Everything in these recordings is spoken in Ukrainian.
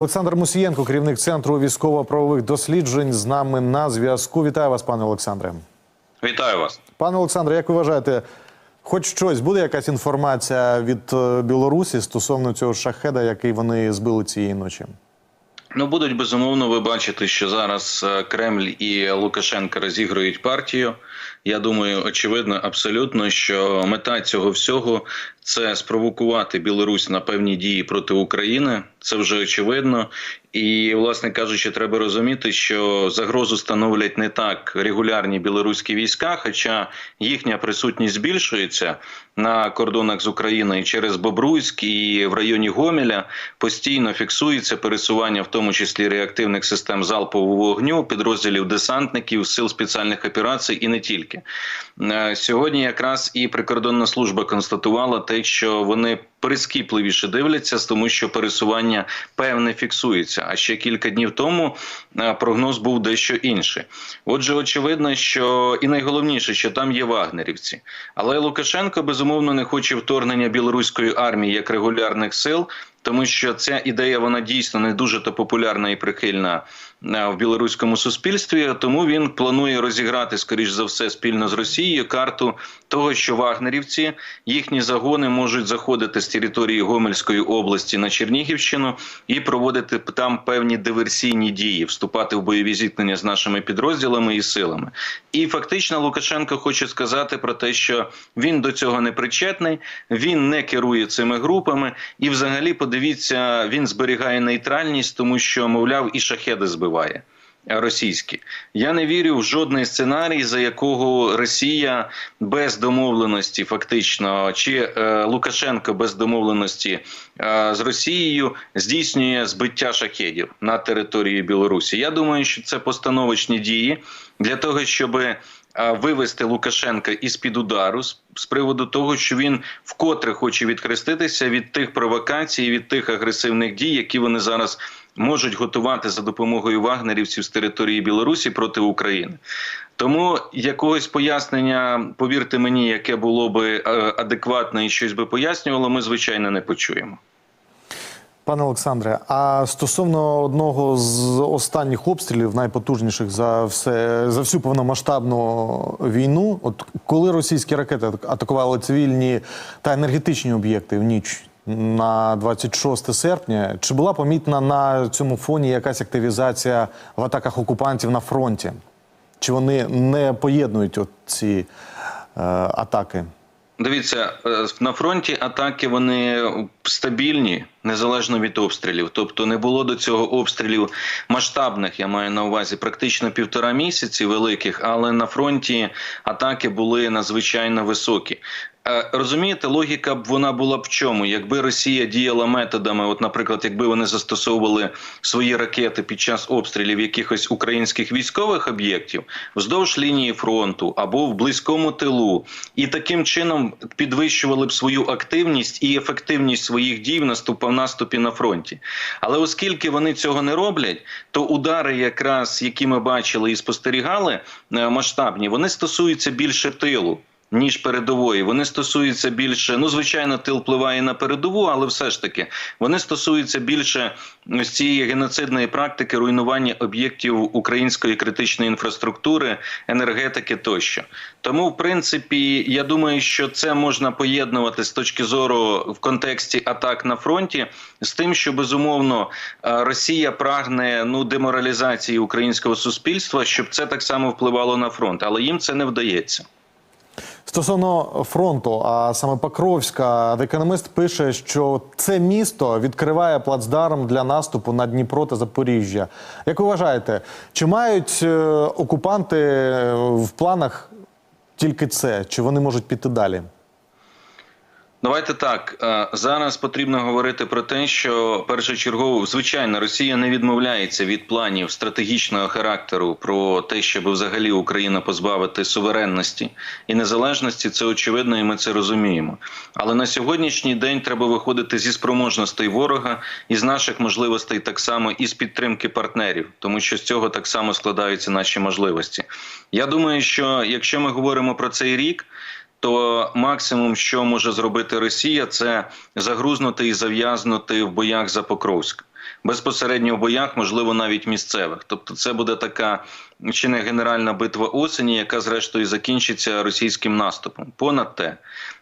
Олександр Мусієнко, керівник центру військово-правових досліджень, з нами на зв'язку. Вітаю вас, пане Олександре. Вітаю вас. Пане Олександре, як ви вважаєте, хоч щось буде якась інформація від е, Білорусі стосовно цього шахеда, який вони збили цієї ночі? Ну будуть безумовно. Ви бачите, що зараз е, Кремль і Лукашенко розігрують партію. Я думаю, очевидно, абсолютно, що мета цього всього це спровокувати Білорусь на певні дії проти України. Це вже очевидно. І, власне кажучи, треба розуміти, що загрозу становлять не так регулярні білоруські війська, хоча їхня присутність збільшується на кордонах з Україною через Бобруйськ і в районі Гомеля постійно фіксується пересування, в тому числі реактивних систем залпового вогню, підрозділів десантників, сил спеціальних операцій і не тільки Е, сьогодні. Якраз і прикордонна служба констатувала те, що вони прискіпливіше дивляться, тому що пересування певне фіксується. А ще кілька днів тому е, прогноз був дещо інший. Отже, очевидно, що і найголовніше, що там є вагнерівці, але Лукашенко безумовно не хоче вторгнення білоруської армії як регулярних сил. Тому що ця ідея вона дійсно не дуже то популярна і прихильна в білоруському суспільстві. Тому він планує розіграти скоріш за все спільно з Росією карту того, що вагнерівці їхні загони можуть заходити з території Гомельської області на Чернігівщину і проводити там певні диверсійні дії, вступати в бойові зіткнення з нашими підрозділами і силами. І фактично Лукашенко хоче сказати про те, що він до цього не причетний, він не керує цими групами, і, взагалі, подивіться, він зберігає нейтральність, тому що, мовляв, і шахеди збиває. Російські я не вірю в жодний сценарій, за якого Росія без домовленості, фактично, чи е, Лукашенко без домовленості е, з Росією здійснює збиття шахедів на території Білорусі. Я думаю, що це постановочні дії для того, щоб вивести Лукашенка із під удару з, приводу того, що він вкотре хоче відхреститися від тих провокацій, від тих агресивних дій, які вони зараз можуть готувати за допомогою вагнерівців з території Білорусі проти України. Тому якогось пояснення, повірте мені, яке було би е, адекватне і щось би пояснювало, ми звичайно не почуємо. Пане Олександре, а стосовно одного з останніх обстрілів, найпотужніших за все за всю повномасштабну війну, от коли російські ракети атакували цивільні та енергетичні об'єкти в ніч на 26 серпня, чи була помітна на цьому фоні якась активізація в атаках окупантів на фронті? Чи вони не поєднують от ці е, атаки? Дивіться е, на фронті атаки вони стабільні незалежно від обстрілів. Тобто не було до цього обстрілів масштабних. Я маю на увазі практично півтора місяці великих, але на фронті атаки були надзвичайно високі. Розумієте, логіка б вона була в чому, якби Росія діяла методами, от, наприклад, якби вони застосовували свої ракети під час обстрілів якихось українських військових об'єктів вздовж лінії фронту або в близькому тилу, і таким чином підвищували б свою активність і ефективність своїх дій в наступ в наступі на фронті. Але оскільки вони цього не роблять, то удари, якраз які ми бачили і спостерігали е, масштабні, вони стосуються більше тилу ніж передової. Вони стосуються більше. Ну, звичайно, тил впливає на передову, але все ж таки вони стосуються більше ось цієї геноцидної практики руйнування об'єктів української критичної інфраструктури, енергетики тощо. Тому, в принципі, я думаю, що це можна поєднувати з точки зору в контексті атак на фронті з тим, що безумовно Росія прагне ну деморалізації українського суспільства, щоб це так само впливало на фронт, але їм це не вдається. Стосовно фронту, а саме Покровська, економіст пише, що це місто відкриває плацдарм для наступу на Дніпро та Запоріжжя. Як ви вважаєте, чи мають е, окупанти в планах тільки це? Чи вони можуть піти далі? Давайте так е, зараз потрібно говорити про те, що першочергово звичайно Росія не відмовляється від планів стратегічного характеру про те, щоб взагалі Україна позбавити суверенності і незалежності. Це очевидно, і ми це розуміємо. Але на сьогоднішній день треба виходити зі спроможностей ворога і з наших можливостей, так само і з підтримки партнерів, тому що з цього так само складаються наші можливості. Я думаю, що якщо ми говоримо про цей рік то максимум, що може зробити Росія, це загрузнути і зав'язнути в боях за Покровськ. безпосередньо в боях, можливо, навіть місцевих. Тобто, це буде така чи не генеральна битва осені, яка зрештою закінчиться російським наступом. Понад те,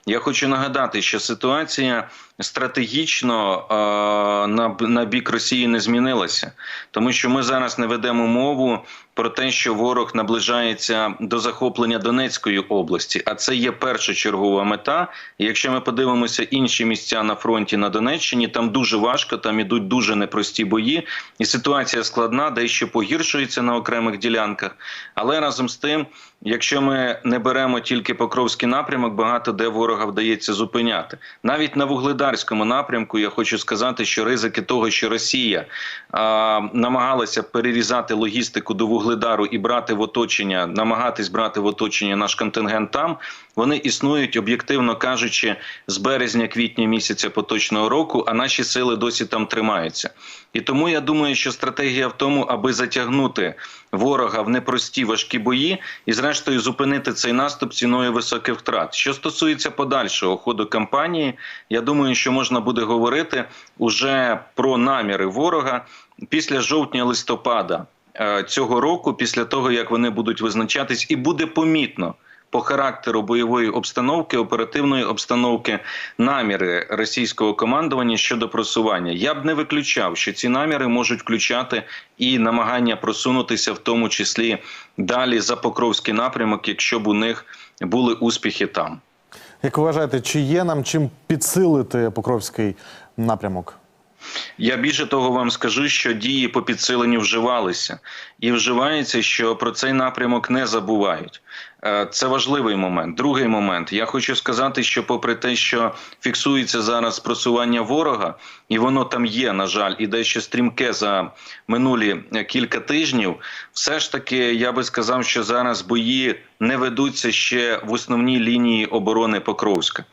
я хочу нагадати, що ситуація стратегічно е, на, бік Росії не змінилася, тому що ми зараз не ведемо мову про те, що ворог наближається до захоплення Донецької області, а це є першочергова мета. Якщо ми подивимося інші місця на фронті на Донеччині, там дуже важко, там ідуть дуже непрості бої, і ситуація складна, дещо погіршується на окремих ділянках. Але разом з тим, якщо ми не беремо тільки Покровський напрямок, багато де ворога вдається зупиняти. Навіть на вугледарському напрямку я хочу сказати, що ризики того, що Росія а, намагалася перерізати логістику до вугледару і брати в оточення, намагатись брати в оточення наш контингент там, вони існують об'єктивно кажучи з березня-квітня місяця поточного року, а наші сили досі там тримаються. І тому я думаю, що стратегія в тому, аби затягнути ворога в непрості важкі бої і, зрештою, зупинити цей наступ ціною високих втрат. Що стосується подальшого ходу кампанії, я думаю, що можна буде говорити уже про наміри ворога після жовтня-листопада цього року, після того як вони будуть визначатись, і буде помітно. По характеру бойової обстановки, оперативної обстановки, наміри російського командування щодо просування. Я б не виключав, що ці наміри можуть включати і намагання просунутися, в тому числі далі за Покровський напрямок, якщо б у них були успіхи там. Як ви вважаєте, чи є нам чим підсилити Покровський напрямок? Я більше того вам скажу, що дії по підсиленню вживалися, і вживається, що про цей напрямок не забувають. Е, Це важливий момент. Другий момент. Я хочу сказати, що, попри те, що фіксується зараз просування ворога, і воно там є, на жаль, і дещо стрімке за минулі е, кілька тижнів, все ж таки я би сказав, що зараз бої не ведуться ще в основній лінії оборони Покровська.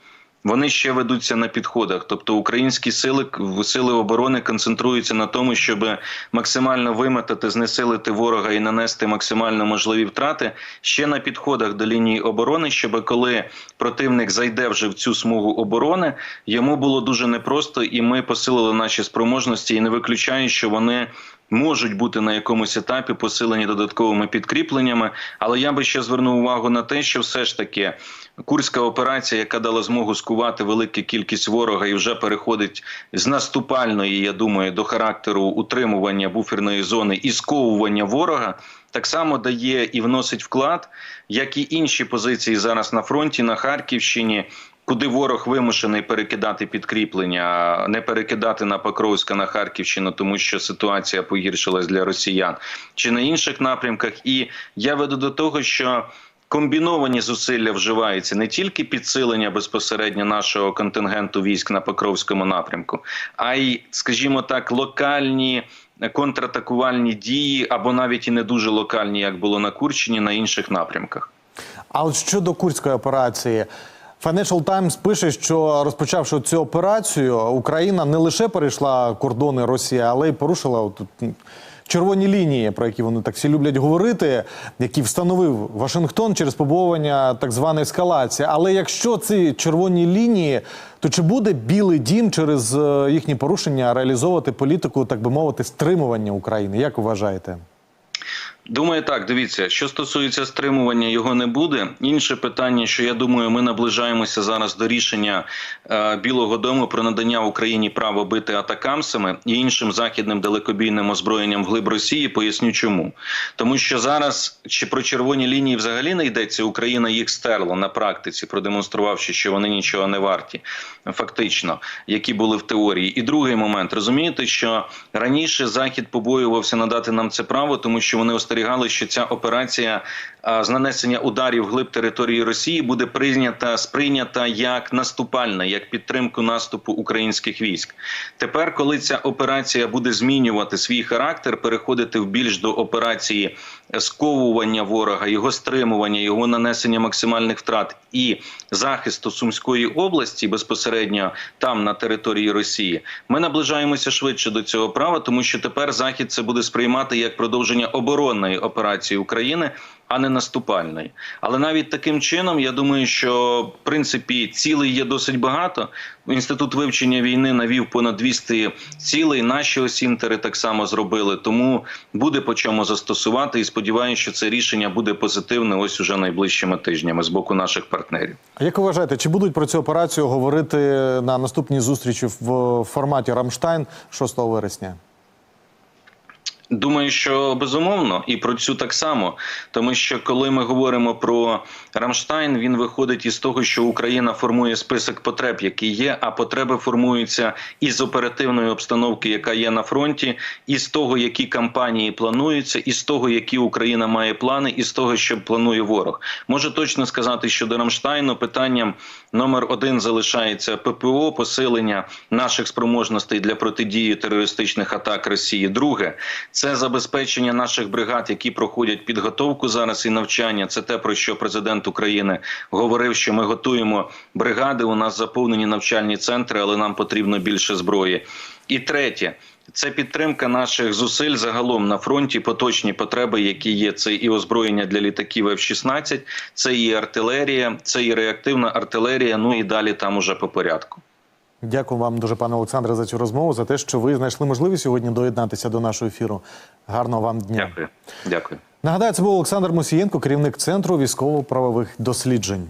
Вони ще ведуться на підходах, тобто українські сили сили оборони концентруються на тому, щоб максимально виметати, знесилити ворога і нанести максимально можливі втрати ще на підходах до лінії оборони, щоб коли противник зайде вже в цю смугу оборони, йому було дуже непросто, і ми посилили наші спроможності і не виключаю, що вони. Можуть бути на якомусь етапі посилені додатковими підкріпленнями, але я би ще звернув увагу на те, що все ж таки курська операція, яка дала змогу скувати велику кількість ворога, і вже переходить з наступальної, я думаю, до характеру утримування буферної зони і сковування ворога. Так само дає і вносить вклад, як і інші позиції зараз на фронті на Харківщині. Куди ворог вимушений перекидати підкріплення, не перекидати на Покровська на Харківщину, тому що ситуація погіршилась для росіян, чи на інших напрямках. І я веду до того, що комбіновані зусилля вживаються не тільки підсилення безпосередньо нашого контингенту військ на Покровському напрямку, а й, скажімо так, локальні. Контратакувальні дії або навіть і не дуже локальні, як було на Курщині, на інших напрямках. А от щодо курської операції, Financial Times пише, що розпочавши цю операцію, Україна не лише перейшла кордони Росії, але й порушила от, червоні лінії, про які вони так всі люблять говорити, які встановив Вашингтон через побоювання так званої ескалації. Але якщо ці червоні лінії, то чи буде Білий Дім через е, їхні порушення реалізовувати політику, так би мовити, стримування України? Як вважаєте? Думаю, так, дивіться, що стосується стримування, його не буде. Інше питання, що я думаю, ми наближаємося зараз до рішення е, Білого Дому про надання Україні права бити атакамсами і іншим західним далекобійним озброєнням вглиб Росії. Поясню, чому тому, що зараз чи про червоні лінії взагалі не йдеться, Україна їх стерла на практиці, продемонструвавши, що вони нічого не варті, фактично, які були в теорії. І другий момент розумієте, що раніше Захід побоювався надати нам це право, тому що вони остерігали, що ця операція з нанесення ударів глиб території Росії буде прийнята сприйнята як наступальна, як підтримку наступу українських військ. Тепер, коли ця операція буде змінювати свій характер, переходити в більш до операції сковування ворога, його стримування, його нанесення максимальних втрат і захисту Сумської області безпосередньо там на території Росії, ми наближаємося швидше до цього права, тому що тепер Захід це буде сприймати як продовження оборонної оборонної операції України, а не наступальної. Але навіть таким чином, я думаю, що в принципі цілей є досить багато. Інститут вивчення війни навів понад 200 цілей. Наші осінтери так само зробили. Тому буде по чому застосувати. І сподіваюся, що це рішення буде позитивне ось уже найближчими тижнями з боку наших партнерів. А як ви вважаєте, чи будуть про цю операцію говорити на наступній зустрічі в форматі Рамштайн 6 вересня? Думаю, що безумовно, і про цю так само, тому що коли ми говоримо про Рамштайн, він виходить із того, що Україна формує список потреб, які є, а потреби формуються із оперативної обстановки, яка є на фронті, із того, які кампанії плануються, із того, які Україна має плани, і з того, що планує ворог. Можу точно сказати, що до Рамштайну питанням номер один залишається ППО, посилення наших спроможностей для протидії терористичних атак Росії. Друге це забезпечення наших бригад, які проходять підготовку зараз і навчання. Це те про що президент України говорив, що ми готуємо бригади. У нас заповнені навчальні центри, але нам потрібно більше зброї. І третє. Це підтримка наших зусиль загалом на фронті, поточні потреби, які є. Це і озброєння для літаків F-16, це і артилерія, це і реактивна артилерія. Ну і далі там уже по порядку. Дякую вам дуже, пане Олександре, за цю розмову, за те, що ви знайшли можливість сьогодні доєднатися до нашого ефіру. Гарного вам дня. Дякую. Дякую. Нагадаю, це був Олександр Мусієнко, керівник центру військово-правових досліджень.